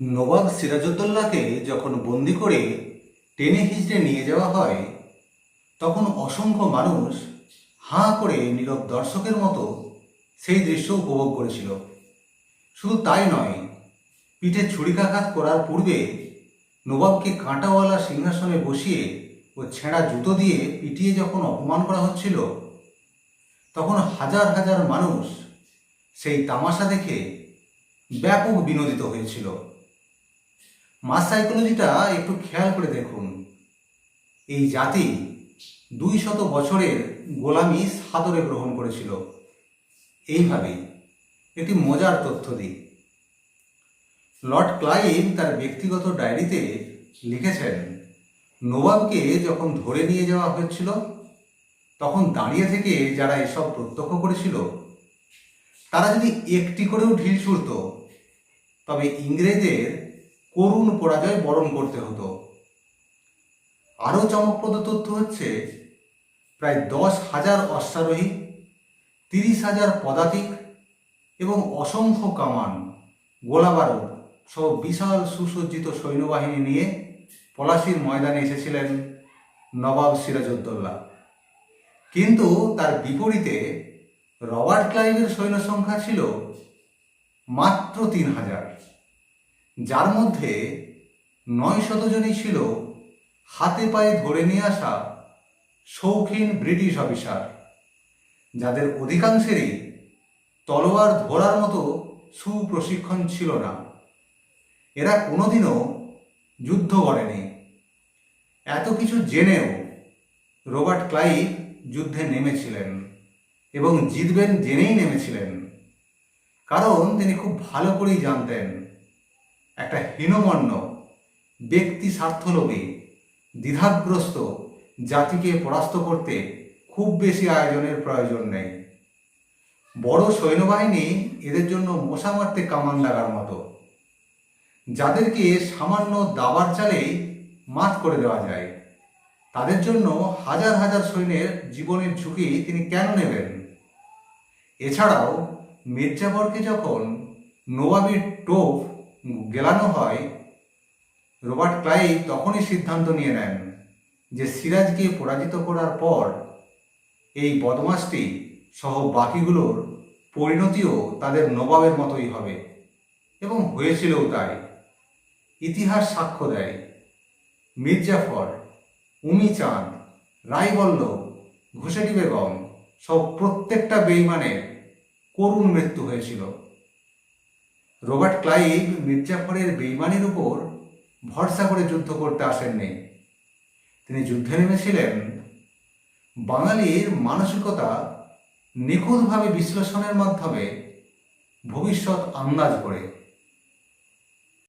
নবাব সিরাজউদ্দৌলাকে যখন বন্দি করে টেনে হিজড়ে নিয়ে যাওয়া হয়, তখন অসংখ্য মানুষ হাঁ করে নীরব দর্শকের মতো সেই দৃশ্য উপভোগ করেছিল। শুধু তাই নয়, পিঠে ছুরিকাঘাত করার পূর্বে নবাবকে কাঁটাওয়ালা সিংহাসনে বসিয়ে ও ছেঁড়া জুতো দিয়ে পিটিয়ে যখন অপমান করা হচ্ছিল, তখন হাজার হাজার মানুষ সেই তামাশা দেখে ব্যাপক বিনোদিত হয়েছিল। মাস সাইকোলজিটা একটু খেয়াল করে দেখুন। এই জাতি দুই শত বছরের গোলামি সাদরে গ্রহণ করেছিল। এইভাবেই একটি মজার তথ্য দিই। লর্ড ক্লাইভ তার ব্যক্তিগত ডায়েরিতে লিখেছেন, নবাবকে যখন ধরে নিয়ে যাওয়া হয়েছিল, তখন দাঁড়িয়ে থেকে যারা এসব প্রত্যক্ষ করেছিল, তারা যদি একটি করেও ঢিল ছুড়ত, তবে ইংরেজদের করুণ পরাজয় বরণ করতে হতো। আরও চমকপ্রদ তথ্য হচ্ছে, প্রায় দশ হাজার অশ্বারোহী, তিরিশ হাজার পদাতিক এবং অসংখ্য কামান, গোলাবারুদ সহ বিশাল সুসজ্জিত সৈন্যবাহিনী নিয়ে পলাশির ময়দানে এসেছিলেন নবাব সিরাজউদ্দৌলা। কিন্তু তার বিপরীতে রবার্ট ক্লাইভের সৈন্য সংখ্যা ছিল মাত্র তিন হাজার। যার মধ্যে নয় শতজনই ছিল হাতে পায়ে ধরে নিয়ে আসা শৌখিন ব্রিটিশ অফিসার, যাদের অধিকাংশেরই তলোয়ার ধরার মতো সুপ্রশিক্ষণ ছিল না। এরা কোনোদিনও যুদ্ধ করেনি। এত কিছু জেনেও রোবার্ট ক্লাইভ যুদ্ধে নেমেছিলেন এবং জিতবেন জেনেই নেমেছিলেন। কারণ তিনি খুব ভালো করেই জানতেন একটা হীনমন্য ব্যক্তি স্বার্থলোভী দ্বিধাগ্রস্ত জাতিকে পরাস্ত করতে খুব বেশি আয়োজনের প্রয়োজন নেই। বড় সৈন্যবাহিনী এদের জন্য মশা মারতে কামান লাগার মতো। যাদেরকে সামান্য দাবার চালেই মাত করে দেওয়া যায়, তাদের জন্য হাজার হাজার সৈন্যের জীবনের ঝুঁকি তিনি কেন নেবেন? এছাড়াও মির্জাফরকে যখন নবাবির টোপ গেলানো হয়, রবার্ট ক্লাইভ তখনই সিদ্ধান্ত নিয়ে নেন যে সিরাজকে পরাজিত করার পর এই বদমাসটি সহ বাকিগুলোর পরিণতিও তাদের নবাবের মতোই হবে। এবং হয়েছিলও তাই। ইতিহাস সাক্ষ্য দেয়, মির্জাফর উমি চাঁদ রায়বল্লভ ঘোষেটি বেগম সব প্রত্যেকটা বেইমানের করুণ মৃত্যু হয়েছিল। রবার্ট ক্লাইভ মির্জাফরের বেইমানির উপর ভরসা করে যুদ্ধ করতে আসেননি। তিনি যুদ্ধে নেমেছিলেন। বাঙালির মানসিকতা নিখুঁতভাবে বিশ্লেষণের মাধ্যমে ভবিষ্যৎ আন্দাজ করে।